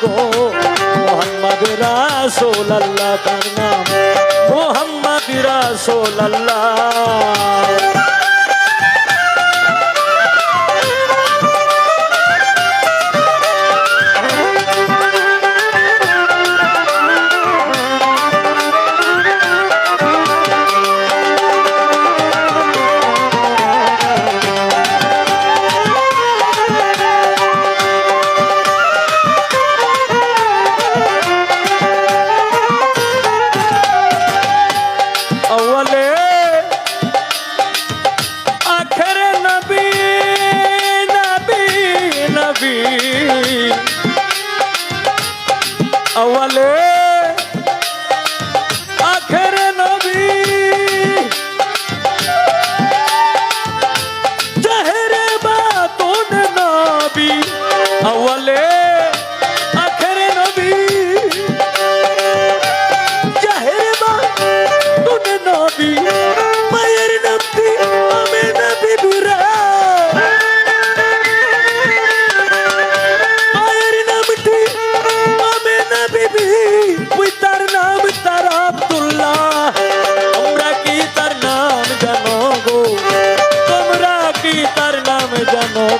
গো। মোহাম্মদ রাসোল আল্লাহ তার নাম। মোহাম্মদ রাসোল أولا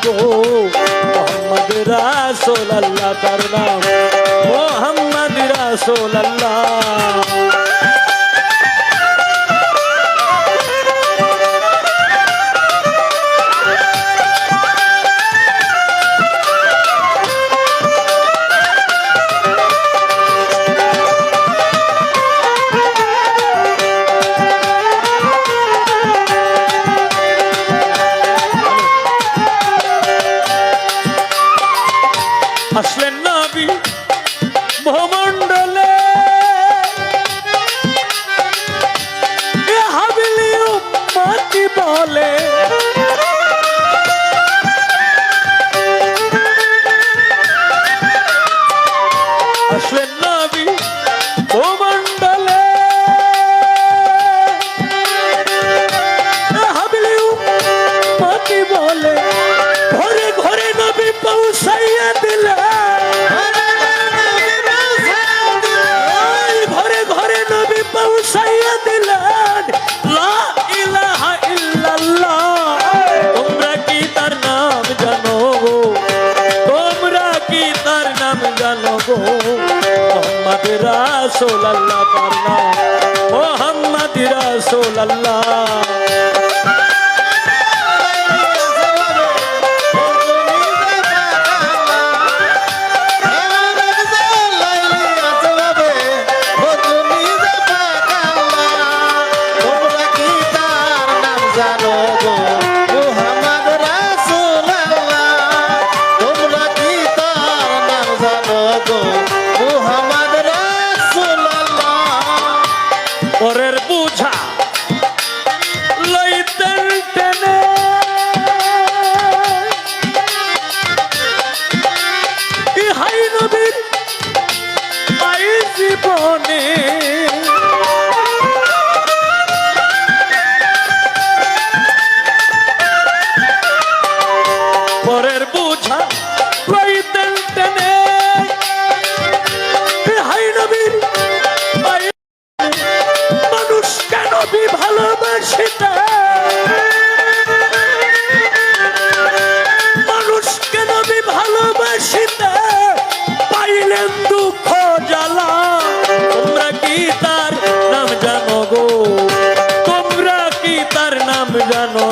গো। মোহাম্মদ রাসোল আল্লাহ তার নাম। মোহাম্মদ রাসোল আল্লাহ I Ashley. রাসূল আল্লাহ পারনা মোহাম্মদ রাসূল আল্লাহ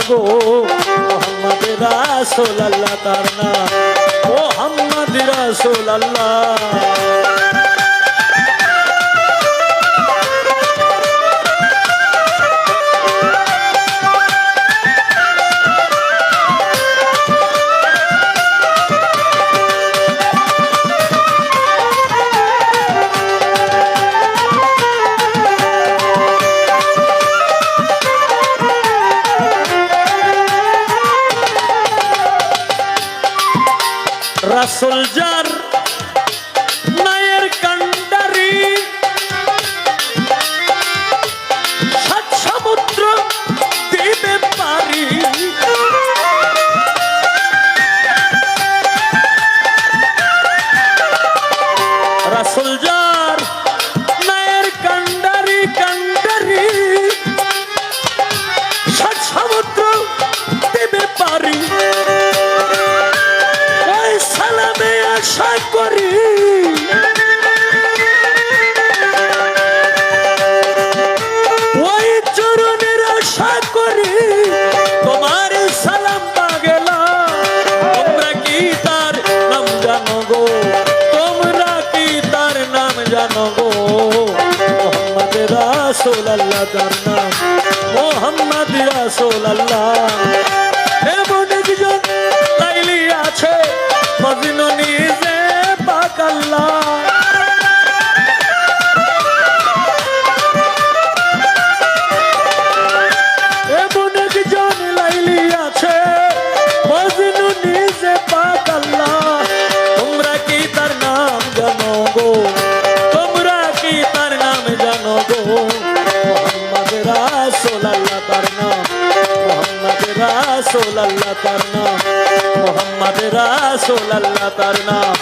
গো মোহাম্মদ রাসোল আল্লাহ তার নাম মোহাম্মদ রাসোল আল্লাহ রাসুল যার মোহাম্মদ রাসুল আল্লাহ তার নাম মোহাম্মদ রাসুল আল্লাহ এমন একজন লাইলি আছে ফজিল নিজে পাক আল্লাহ। রাসুল আল্লাহ তার নাম।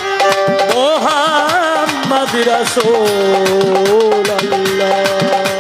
মোহাম্মদ রাসুল আল্লাহ